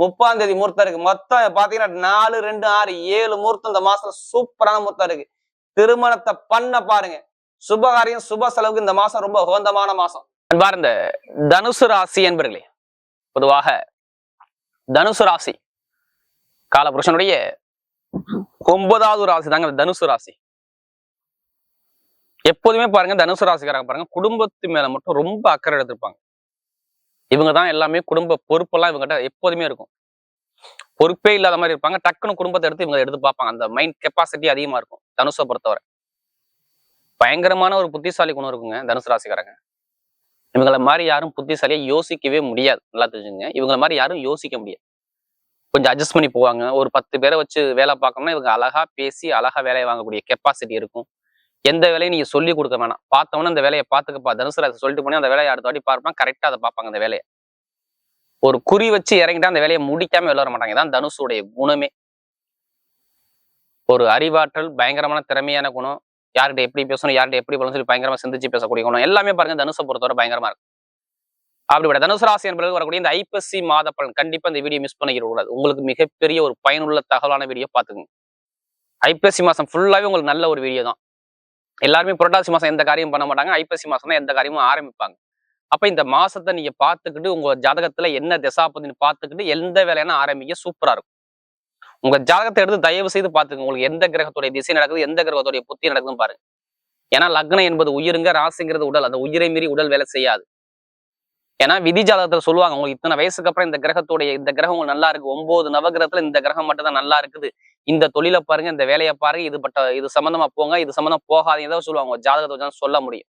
முப்பாம் தேதி முகூர்த்தம் இருக்கு. மொத்தம் பாத்தீங்கன்னா நாலு ரெண்டு ஆறு ஏழு முகூர்த்தம் இந்த மாசம் சூப்பரான முகூர்த்தம் இருக்கு. திருமணத்தை பண்ண பாருங்க. சுபகாரியம் சுப செலவுக்கு இந்த மாசம் ரொம்ப உகந்தமான மாசம். அன்பார் இந்த தனுசு ராசி என்பர்களே பொதுவாக தனுசு ராசி காலபுருஷனுடைய ஒன்பதாவது ராசி தாங்க தனுசு ராசி. எப்போதுமே பாருங்க தனுசு ராசிக்காரங்க பாருங்க குடும்பத்து மேல மட்டும் ரொம்ப அக்கறை எடுத்திருப்பாங்க. இவங்க தான் எல்லாமே குடும்ப பொறுப்பெல்லாம் இவங்ககிட்ட எப்போதுமே இருக்கும். பொறுப்பே இல்லாத மாதிரி இருப்பாங்க. டக்குன்னு குடும்பத்தை எடுத்து இவங்க எடுத்து பார்ப்பாங்க. அந்த மைண்ட் கெப்பாசிட்டி அதிகமா இருக்கும். தனுஷை பொறுத்தவரை. பயங்கரமான ஒரு புத்திசாலி குணம் இருக்குங்க தனுசு ராசிக்காரங்க. இவங்கள மாதிரி யாரும் புத்திசாலியா யோசிக்கவே முடியாது. நல்லா தெரிஞ்சுங்க இவங்களை மாதிரி யாரும் யோசிக்க முடியாது. கொஞ்சம் அட்ஜஸ்ட் பண்ணி போவாங்க. ஒரு பத்து பேரை வச்சு வேலை பார்க்கணும்னா இவங்க அழகா பேசி அழகா வேலையை வாங்கக்கூடிய கெப்பாசிட்டி இருக்கும். எந்த வேலையும் நீங்க சொல்லி கொடுக்க வேணாம். பார்த்தவொன்னே அந்த வேலையை பார்த்துக்கப்பா. தனுசு ராசி சொல்லிட்டு போனே அந்த வேலையை அடுத்த வாட்டி பார்ப்பாங்க கரெக்டா அதை பார்ப்பாங்க அந்த வேலையை. ஒரு குறி வச்சு இறங்கிட்டா அந்த வேலையை முடிக்காம வெளில வர மாட்டாங்க. இதான் தனுசுடைய குணமே. ஒரு அறிவாற்றல் பயங்கரமான திறமையான குணம். யார்கிட்ட எப்படி பேசணும் யார்கிட்ட எப்படி பேசணும் சொல்லி பயங்கரமா சிந்திச்சு பேசக்கூடிய குணம். எல்லாமே பாருங்க தனுஷை பொறுத்தவரை பயங்கரமா இருக்கும் அப்படிப்பட்ட தனுசு ராசி என்பது வரக்கூடிய இந்த ஐப்பசி மாத பலன் கண்டிப்பா இந்த வீடியோ மிஸ் பண்ணிக்கிற கூடாது உங்களுக்கு மிகப்பெரிய ஒரு பயனுள்ள தகவலான வீடியோ பாத்துக்கோங்க ஐப்பசி மாசம் ஃபுல்லாவே உங்களுக்கு நல்ல ஒரு வீடியோ தான். எல்லாருமே புரட்டாசி மாசம் எந்த காரியம் பண்ண மாட்டாங்க. ஐப்பசி மாசம் தான் எந்த காரியமும் ஆரம்பிப்பாங்க. அப்ப இந்த மாசத்தை நீங்க பாத்துக்கிட்டு உங்க ஜாதகத்துல என்ன திசாபதினு பாத்துக்கிட்டு எந்த வேலையான ஆரம்பிக்க சூப்பரா இருக்கும். உங்க ஜாதகத்தை எடுத்து தயவு செய்து பார்த்துங்க உங்களுக்கு எந்த கிரகத்துடைய திசை நடக்குது எந்த கிரகத்துடைய புத்தி நடக்குதுன்னு பாருங்க. ஏன்னா லக்னம் என்பது உயிருங்க ராசிங்கிறது உடல். அந்த உயிரை மீறி உடல் வேலை செய்யாது. ஏன்னா விதி ஜாதகத்துல சொல்லுவாங்க உங்களுக்கு இத்தனை வயசுக்கு அப்புறம் இந்த கிரகத்துடைய இந்த கிரகம் உங்களுக்கு நல்லா இருக்கு. ஒன்பது நவகிரகத்துல இந்த கிரகம் மட்டும் தான் நல்லா இருக்குது. இந்த தொழிலை பாருங்க இந்த வேலையை பாருங்க. இது பட்ட இது சம்பந்தமா போங்க. இது சம்பந்தம் போகாதீங்க. சொல்லுவாங்க ஜாதகத்தை வச்சு சொல்ல முடியும்.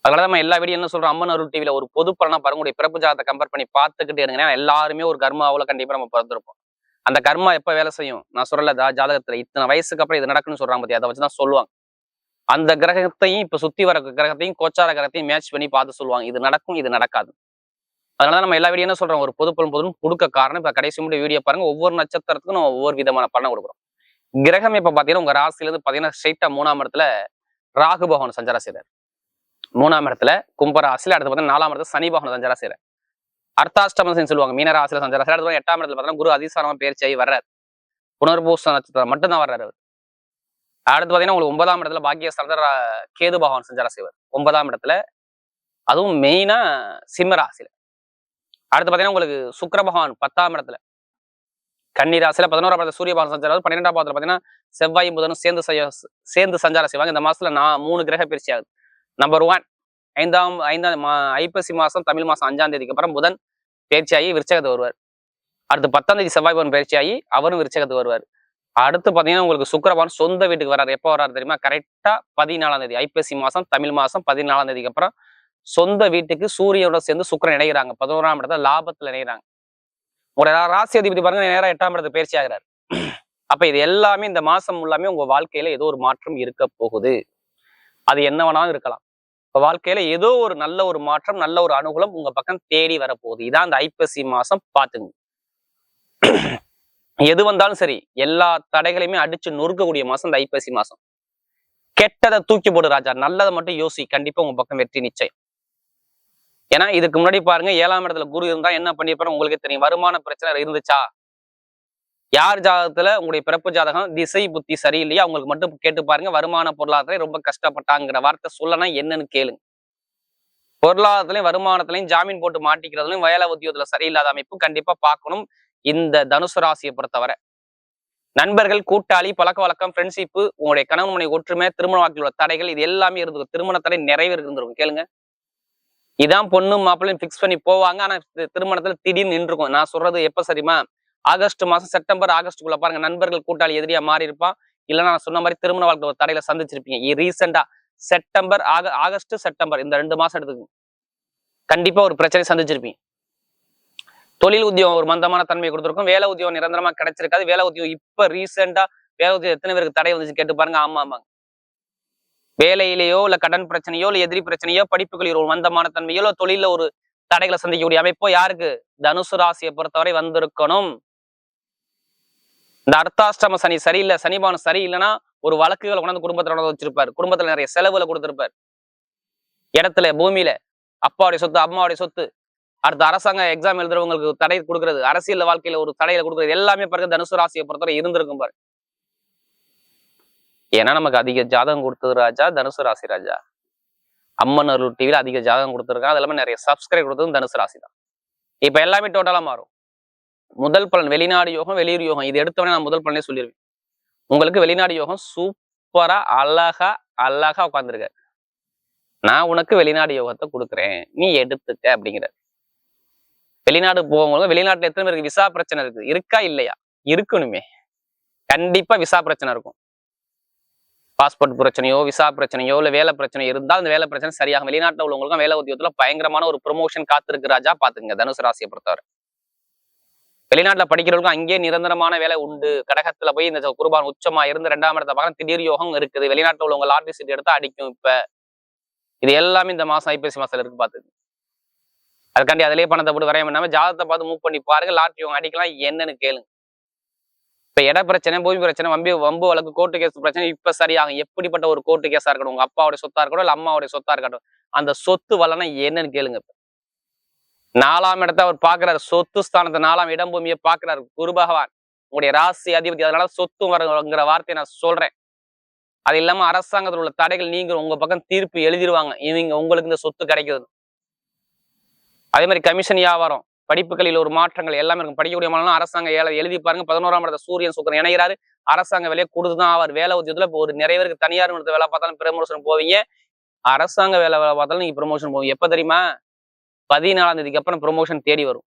அதனால நம்ம எல்லா வீடியோ என்ன சொல்றோம்? அம்மன் அருள் டிவில ஒரு பொது பலனா பாருங்க பிறப்பு ஜாதகத்தை கம்பேர் பண்ணி பார்த்துக்கிட்டு இருங்க எல்லாருமே ஒரு கர்மாவுல கண்டிப்பா நம்ம பிறந்திருப்போம். அந்த கர்மா எப்ப வேலை செய்யும்? நான் சொல்லல ஜா- ஜாதகத்துல இத்தனை வயசுக்கு அப்புறம் இது நடக்குன்னு சொல்றாங்க பத்தி அதை வச்சுதான் சொல்லுவாங்க. அந்த கிரகத்தையும் இப்ப சுத்தி வர கிரகத்தையும் கோச்சார கிரகத்தையும் மேட்ச் பண்ணி பார்த்து சொல்லுவாங்க. இது நடக்கும் இது நடக்காது. அதனால நம்ம எல்லா வீடியோ என்ன சொல்றோம். ஒரு பொது பலன் பொதுன்னு கொடுக்க காரணம். இப்ப கடைசி முடிய வீடியோ பாருங்க. ஒவ்வொரு நட்சத்திரத்துக்கும் நம்ம ஒவ்வொரு விதமான பலனை கொடுக்குறோம். கிரகம் இப்ப பாத்தீங்கன்னா உங்க ராசியில இருந்து பாத்தீங்கன்னா ஸ்ட்ரைட்டா மூணாம் இடத்துல ராகு பகவான் சஞ்சார செய்தார் மூணாம் இடத்துல கும்பராசியில அடுத்து பார்த்தீங்கன்னா நாலாம் இடத்துல சனி பகவான் சஞ்சார செய்றார். அர்த்தாஷ்டமம் சொல்லுவாங்க. மீன சஞ்சார சஞ்சாரம் எட்டாம் இடத்துல பார்த்தீங்கன்னா குரு அதிசாரமா பேர்ச்சியாகி வர்றாரு. புனர்பூச நட்சத்திரம் மட்டும்தான் வர்றாரு அவர். அடுத்து பாத்தீங்கன்னா உங்களுக்கு ஒன்பதாம் இடத்துல பாக்கியஸ்தலத்தில் கேது பகவான் சஞ்சாரம் செய்வார். ஒன்பதாம் இடத்துல. அதுவும் மெயினா சிம்ம ராசியில். அடுத்து பாத்தீங்கன்னா உங்களுக்கு சுக்கர பகவான் பத்தாம் இடத்துல. கன்னி ராசியில் பதினோராம் இடத்துல சூரிய பகவான் சஞ்சாரம் பன்னிரெண்டாம் பாதத்தில் பாத்தீங்கன்னா செவ்வாயும் புதனும் சேர்ந்து செய்ய சேர்ந்து சஞ்சாரம் செய்வாங்க. இந்த மாசத்துல நான் மூணு கிரக பயிற்சி ஆகுது. நம்பர் ஒன் ஐந்தாம் ஐந்தாம் மா ஐப்பசி மாசம் தமிழ் மாசம் அஞ்சாம் தேதிக்கு அப்புறம் புதன் பயிற்சியாகி விருச்சகத்து வருவார். அடுத்து பத்தாம் தேதி செவ்வாய் பவன் பயிற்சியாகி அவரும் விருச்சகத்து வருவார். அடுத்து பாத்தீங்கன்னா உங்களுக்கு சுக்கிரபான் சொந்த வீட்டுக்கு வராரு. எப்போ வராரு தெரியுமா? கரெக்டா பதினாலாம் தேதி. ஐப்பசி மாசம் தமிழ் மாதம் பதினாலாம் தேதிக்கு அப்புறம் சொந்த வீட்டுக்கு சூரியனோட சேர்ந்து சுக்கரன் இணைகிறாங்க. பதினோராம் இடத்துல லாபத்துல இணைகிறாங்க. உங்களோட ராசி அதிபதி பாருங்க நேரா எட்டாம் இடத்துக்கு பயிற்சி ஆகிறாரு. அப்ப இது எல்லாமே இந்த மாசம் எல்லாமே உங்க வாழ்க்கையில ஏதோ ஒரு மாற்றம் இருக்க போகுது. அது என்ன வேணாலும் இருக்கலாம். இப்ப வாழ்க்கையில ஏதோ ஒரு நல்ல ஒரு மாற்றம் நல்ல ஒரு அனுகூலம் உங்க பக்கம் தேடி வரப்போகுது. இதான் அந்த ஐப்பசி மாசம் பாத்துங்க எது வந்தாலும் சரி எல்லா தடைகளையுமே அடிச்சு நொறுக்கக்கூடிய மாசம் இந்த ஐப்பசி மாசம். கெட்டதை தூக்கி போடு ராஜா. நல்லதை மட்டும் யோசி. கண்டிப்பா உங்க பக்கம் வெற்றி நிச்சயம். ஏன்னா இதுக்கு முன்னாடி பாருங்க ஏழாம் இடத்துல குரு இருந்தா என்ன பண்ணிருப்பாரு உங்களுக்கே தெரியும். வருமான பிரச்சனை இருந்துச்சா? யார் ஜாதகத்துல உங்களுடைய பிறப்பு ஜாதகம் திசை புத்தி சரியில்லையா? அவங்களுக்கு மட்டும் கேட்டு பாருங்க. வருமான பொருளாதாரம் ரொம்ப கஷ்டப்பட்டாங்கிற வார்த்தை சொல்லனா என்னன்னு கேளுங்க. பொருளாதாரத்திலையும் வருமானத்திலையும் ஜாமீன் போட்டு மாட்டிக்கிறதுலையும் வயல உத்தியோகத்துல சரியில்லாத அமைப்பு கண்டிப்பா பார்க்கணும். இந்த தனுசு ராசியை பொறுத்தவரை. நண்பர்கள் கூட்டாளி பழக்க வழக்கம் ஃப்ரெண்ட்ஷிப்பு உங்களுடைய கணவன் மனை ஒற்றுமை திருமண வாழ்க்கையில் உள்ள தடைகள் இது எல்லாமே இருந்திருக்கும். திருமண தடை நிறைவே இருந்திருக்கும். கேளுங்க. இதான் பொண்ணு மாப்பிள்ளையும் ஃபிக்ஸ் பண்ணி போவாங்க. ஆனா திருமணத்துல திடீர்னு நின்றுக்கும். நான் சொல்றது எப்ப சரிமா ஆகஸ்ட் மாசம் செப்டம்பர் ஆகஸ்டுக்குள்ள பாருங்க. நண்பர்கள் கூட்டாளி எதிரியா மாறி இருப்பான் இல்லைன்னா நான் சொன்ன மாதிரி திருமண வாழ்க்கை ஒரு தடையில சந்திச்சிருப்பீங்க. ரீசெண்டா செப்டம்பர் ஆக ஆகஸ்ட் செப்டம்பர் இந்த ரெண்டு மாசம் எடுத்துக்கோங்க. கண்டிப்பா ஒரு பிரச்சனை சந்திச்சிருப்பீங்க. தொழில் உத்தியோகம் ஒரு மந்தமான தன்மை கொடுத்துருக்கும். வேலை உத்தியோகம் நிரந்தரமா கிடைச்சிருக்காது. வேலை உத்தியோகம் இப்ப ரீசெண்டா வேலை உத்தியோகம் எத்தனை பேருக்கு தடை வந்துச்சு கேட்டு பாருங்க. ஆமா ஆமாங்க. வேலையிலேயோ இல்ல கடன் பிரச்சனையோ இல்ல எதிரி பிரச்சனையோ படிப்புகளில் ஒரு மந்தமான தன்மையோ இல்ல தொழில ஒரு தடைகளை சந்திக்கக்கூடிய அமைப்போ யாருக்கு? தனுசு ராசியை பொறுத்தவரை வந்திருக்கணும். இந்த அர்த்தாஷ்டம சனி சரியில்லை சனிபானம் சரியில்லைன்னா ஒரு வழக்குகளை கொண்டாந்து குடும்பத்துல கொண்டாந்து வச்சிருப்பாரு. குடும்பத்துல நிறைய செலவுல கொடுத்திருப்பார். இடத்துல பூமியில அப்பாவுடைய சொத்து அம்மாவுடைய சொத்து அடுத்த அரசாங்க எக்ஸாம் எழுதுறவங்களுக்கு தடை கொடுக்கறது அரசியல் வாழ்க்கையில ஒரு தடையில கொடுக்கறது எல்லாமே பிறகு தனுசு ராசியை பொறுத்தவரை இருந்திருக்கும் பாரு. ஏன்னா நமக்கு அதிக ஜாதகம் கொடுத்தது ராஜா தனுசு ராசி ராஜா. அம்மன் அருள் டிவில அதிக ஜாதகம் கொடுத்துருக்காங்க. அது எல்லாமே நிறைய சப்ஸ்கிரைப் கொடுத்ததும் தனுசு ராசி தான். இப்ப எல்லாமே டோட்டலா மாறும். முதல் பலன் வெளிநாடு யோகம் வெளியூர் யோகம். இது எடுத்தவனே நான் முதல் பலனே சொல்லிடுவேன் உங்களுக்கு வெளிநாடு யோகம் சூப்பரா அழகா அழகா உட்காந்துருக்க நான் உனக்கு வெளிநாடு யோகத்தை கொடுக்குறேன். நீ எடுத்துக்க அப்படிங்கிற. வெளிநாடு போகும்போது வெளிநாட்டுல எத்தனை பேருக்கு விசா பிரச்சனை இருக்கு? இருக்கா இல்லையா? இருக்கணுமே. கண்டிப்பா விசா பிரச்சனை இருக்கும். பாஸ்போர்ட் பிரச்சனையோ விசா பிரச்சனையோ இல்ல வேலை பிரச்சனையோ இருந்தால் அந்த வேலை பிரச்சனை சரியாகும். வெளிநாட்டுல உள்ளவங்களுக்கும் வேலை உத்தியோகத்துல பயங்கரமான ஒரு ப்ரொமோஷன் காத்திருக்கு ராஜா. பாத்துங்க தனுசு ராசியை பொறுத்தவரை. வெளிநாட்டுல படிக்கிறவங்களுக்கும் அங்கேயே நிரந்தரமான வேலை உண்டு. கடகத்துல போய் இந்த குருபான் உச்சமா இருந்து ரெண்டாம் இடத்தை பார்க்க திடீர் யோகம் இருக்குது. வெளிநாட்டுல உள்ளவங்க லாட்ரி சீட் எடுத்தா அடிக்கும் இப்ப. இது எல்லாமே இந்த மாசம் ஐபிஎஸ்சி மாசத்துல இருக்கு பாத்துங்க அதுக்காண்டி அதிலேயே பணத்தை போட்டு வரைய பண்ணாமல் ஜாதகத்தை பார்த்து மூவ் பண்ணி பாருங்க. லாட்ரி யோகம் அடிக்கலாம் என்னன்னு கேளுங்க. இப்ப இட பிரச்சனை பூமி பிரச்சனை வம்பி வம்பு வழக்கு கோர்ட்டு கேஸ் பிரச்சனை இப்ப சரியாகும். எப்படிப்பட்ட ஒரு கோர்ட்டு கேஸாக இருக்கட்டும் உங்க அப்பாவுடைய சொத்தா இருக்கட்டும் இல்லை அம்மாவுடைய சொத்தா இருக்கட்டும் அந்த சொத்து வல்லனா என்னன்னு கேளுங்க இப்போ. நாலாம் இடத்தை அவர் பாக்குறாரு சொத்து ஸ்தானத்தை நாலாம் இடம் பூமியை பாக்குறாரு குரு பகவான் உங்களுடைய ராசி அதிபதி அதனால சொத்து வரங்கிற வார்த்தையை நான் சொல்றேன். அது இல்லாம அரசாங்கத்தில் உள்ள தடைகள் நீங்க உங்க பக்கம் தீர்ப்பு எழுதிருவாங்க. இவங்க உங்களுக்கு இந்த சொத்து கிடைக்குது அதே மாதிரி கமிஷன் வியாபாரம் படிப்புகளில் ஒரு மாற்றங்கள் எல்லாமே இருக்கும். படிக்கக்கூடிய மாணவன் அரசாங்கம் ஏழை எழுதி பாருங்க பதினோராம் இடத்த சூரியன் சுக்கரன் இணைகிறாரு. அரசாங்க வேலையை கொடுத்துதான் அவர் வேலை உத்தியத்துல இப்போ ஒரு நிறைய பேருக்கு தனியார் நிறுத்த வேலை பார்த்தாலும் ப்ரமோஷன் போவீங்க. அரசாங்க வேலை வேலை பார்த்தாலும் நீங்க ப்ரமோஷன் போவீங்க. எப்ப தெரியுமா? பதினாலாம் தேதிக்கு அப்புறம் ப்ரொமோஷன் தேடி வரும்.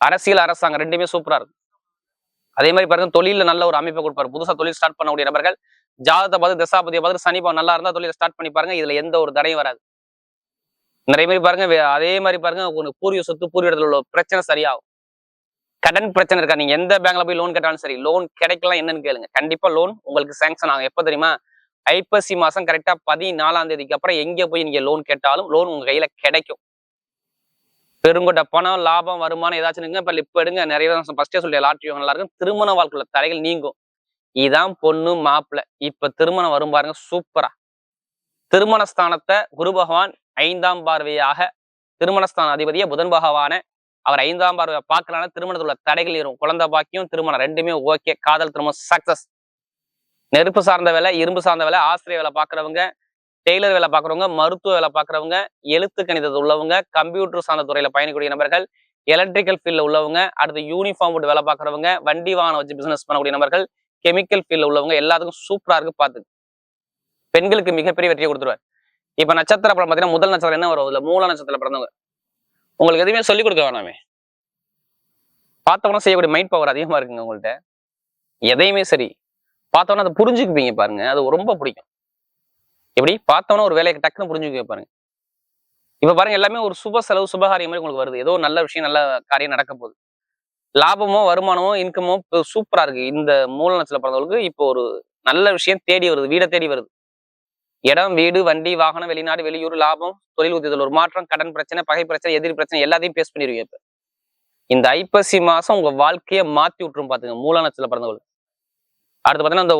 அரசியல் அரசாங்கம் ரெண்டுமே சூப்பரா இருக்கும். அதே மாதிரி பாருங்க தொழில நல்ல ஒரு அமைப்பை கொடுப்பாரு. புதுசா தொழில் ஸ்டார்ட் பண்ணக்கூடிய நபர்கள் ஜாதகத்தை பார்த்து திசாபதியை பார்த்து சனிபா நல்லா இருந்தா தொழிலை ஸ்டார்ட் பண்ணி பாருங்க. இதுல எந்த ஒரு தடையும் வராது. நிறைய மாதிரி பாருங்க அதே மாதிரி பாருங்க உங்களுக்கு பூர்வீக சொத்து பூர்வீகத்துல உள்ள பிரச்சனை சரியாகும். கடன் பிரச்சனை இருக்கா? நீங்க எந்த பேங்க்ல போய் லோன் கேட்டாலும் சரி லோன் கிடைக்கலாம் என்னன்னு கேளுங்க. கண்டிப்பா லோன் உங்களுக்கு சாங்ஷன் ஆகும். எப்ப தெரியுமா? ஐப்பசி மாசம் கரெக்டா பதினாலாம் தேதிக்கு அப்புறம் எங்க போய் நீங்க லோன் கேட்டாலும் லோன் உங்க கையில கிடைக்கும். பெருங்கொட்ட பணம் லாபம் வருமானம் ஏதாச்சும் இப்ப இப்ப எடுங்க. நிறைய ஃபர்ஸ்டே சொல்லிய லாட்ரி நல்லா இருக்கும். திருமண வாழ்க்கையில தடைகள் நீங்கும். இதான் பொண்ணு மாப்பிள்ளை. இப்ப திருமணம் வரும் பாருங்க சூப்பரா திருமண ஸ்தானத்தை குரு பகவான் ஐந்தாம் பார்வையாக திருமணஸ்தான அதிபதியை புதன் பகவான அவர் ஐந்தாம் பார்வையை பார்க்கலான திருமணத்துல உள்ள தடைகள் இருக்கும் குழந்தை பாக்கியம் திருமணம் ரெண்டுமே ஓகே. காதல் திருமணம் சக்சஸ் நெருப்பு சார்ந்த வேலை இரும்பு சார்ந்த வேலை ஆசிரியர் வேலை பார்க்குறவங்க டெய்லர் வேலை பார்க்குறவங்க மருத்துவ வேலை பார்க்குறவங்க எழுத்து கணிதத்தில் உள்ளவங்க கம்ப்யூட்டர் சார்ந்த துறையில பயணிக்கக்கூடிய நபர்கள் எலக்ட்ரிக்கல் ஃபீல்டில் உள்ளவங்க அடுத்து யூனிஃபார்ம் போட்டு வேலை பார்க்குறவங்க வண்டி வாகனம் வச்சு பிசினஸ் பண்ணக்கூடிய நபர்கள் கெமிக்கல் ஃபீல்டில் உள்ளவங்க எல்லாத்துக்கும் சூப்பரா இருக்கு பார்த்து பெண்களுக்கு மிகப்பெரிய வெற்றியை கொடுத்துருவார். இப்ப நட்சத்திர படம் பாத்தீங்கன்னா முதல் நட்சத்திரம் என்ன வரும்? இதுல மூல நட்சத்திரத்துல பிறந்தவங்க உங்களுக்கு எதுவுமே சொல்லிக் கொடுக்க வேணாமே. பார்த்தவன செய்யக்கூடிய மைண்ட் பவர் அதிகமா இருக்குங்க உங்கள்ட்ட. எதையுமே சரி. பார்த்தோன்னா அதை புரிஞ்சுக்குப்பீங்க பாருங்க. அது ரொம்ப பிடிக்கும். எப்படி? பார்த்தோன்னா ஒரு வேலையை டக்குன்னு புரிஞ்சுக்க பாருங்க. இப்ப பாருங்க எல்லாமே ஒரு சுப செலவு சுபகாரியம் மாதிரி உங்களுக்கு வருது. ஏதோ நல்ல விஷயம் நல்ல காரியம் நடக்க போகுது. லாபமோ வருமானமோ இன்கமோ சூப்பரா இருக்கு. இந்த மூல நட்சத்திர பிறந்தவங்களுக்கு இப்போ ஒரு நல்ல விஷயம் தேடி வருது. வீடை தேடி வருது. இடம் வீடு வண்டி வாகனம் வெளிநாடு வெளியூர் லாபம் தொழில் உத்தியத்தில் ஒரு மாற்றம் கடன் பிரச்சனை பகை பிரச்சனை எதிர் பிரச்சனை எல்லாத்தையும் பேஸ் பண்ணிடுவீங்க இப்ப. இந்த ஐப்பசி மாசம் உங்க வாழ்க்கையை மாத்தி விட்டுரும் பாத்துங்க மூல நட்சத்திர பிறந்தவர்கள். அடுத்து பாத்தீங்கன்னா அந்த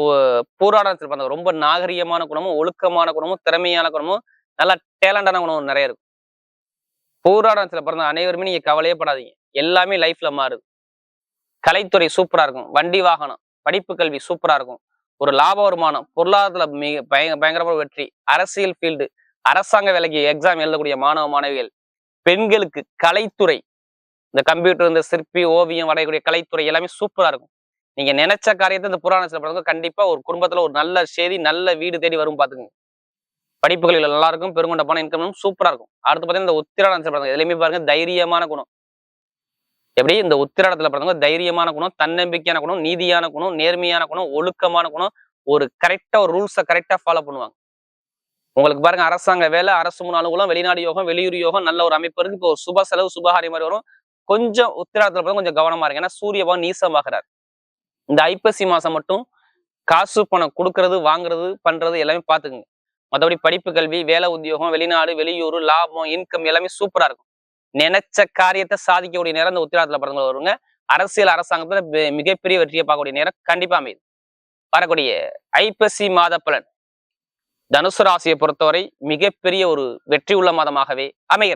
பூராடத்தில் பிறந்தவங்க. ரொம்ப நாகரிகமான குணமும் ஒழுக்கமான குணமும் திறமையான குணமும் நல்லா டேலண்டான குணமும் நிறைய இருக்கும். பூராடத்தில் பிறந்த அனைவருமே நீங்க கவலையே படாதீங்க. எல்லாமே லைஃப்ல மாறுது. கலைத்துறை சூப்பரா இருக்கும். வண்டி வாகனம் படிப்பு கல்வி சூப்பரா இருக்கும். ஒரு லாப வருமானம் பொருளாதாரத்துல மிக பயங்க பயங்கரமான வெற்றி. அரசியல் ஃபீல்டு அரசாங்க வேலைக்கு எக்ஸாம் எழுதக்கூடிய மாணவ மாணவிகள் பெண்களுக்கு கலைத்துறை இந்த கம்ப்யூட்டர் இந்த சிற்பி ஓவியம் வரையக்கூடிய கலைத்துறை எல்லாமே சூப்பரா இருக்கும். நீங்க நினைச்ச காரியத்தை இந்த புராணத்தில் பிறகு கண்டிப்பா ஒரு குடும்பத்துல ஒரு நல்ல செய்தி நல்ல வீடு தேடி வரும் பாத்துக்கோங்க. படிப்புகளில் நல்லா இருக்கும் பெருங்கொண்ட பணம் இன்கம் சூப்பரா இருக்கும். அடுத்து பாத்தீங்கன்னா இந்த உத்திராடம் பாருங்க எதுலையுமே பாருங்க தைரியமான குணம். எப்படி இந்த உத்திராடத்துல பிறந்தவங்க தைரியமான குணம் தன்னம்பிக்கையான குணம் நீதியான குணம் நேர்மையான குணம் ஒழுக்கமான குணம் ஒரு கரெக்டா ஒரு ரூல்ஸை கரெக்டா ஃபாலோ பண்ணுவாங்க. உங்களுக்கு பாருங்க அரசாங்க வேலை அரசு முன் அலுவலம் வெளிநாடு யோகம் வெளியூர் யோகம் நல்ல ஒரு அமைப்பு இருக்கு. இப்போ ஒரு சுப செலவு சுபகாரி மாதிரி வரும். கொஞ்சம் உத்திராடத்துல பிறகு கொஞ்சம் கவனமா இருக்கு ஏன்னா சூரிய பகவான் நீசமாகிறார். இந்த ஐப்பசி மாசம் மட்டும் காசு பணம் கொடுக்கறது வாங்குறது பண்றது எல்லாமே பாத்துக்குங்க மற்றபடி படிப்பு கல்வி வேலை உத்தியோகம் வெளிநாடு வெளியூர் லாபம் இன்கம் எல்லாமே சூப்பரா இருக்கும். நினைச்ச காரியத்தை சாதிக்கக்கூடிய நேரம் இந்த உத்திராத்துல பிறந்தவங்க வருவாங்க அரசியல் அரசாங்கத்துல மிகப்பெரிய வெற்றியை பார்க்கக்கூடிய நேரம் கண்டிப்பா அமையுது. வரக்கூடிய ஐப்பசி மாத பலன். தனுசு ராசியை பொறுத்தவரை மிகப்பெரிய ஒரு வெற்றி உள்ள மாதமாகவே அமைகிறது.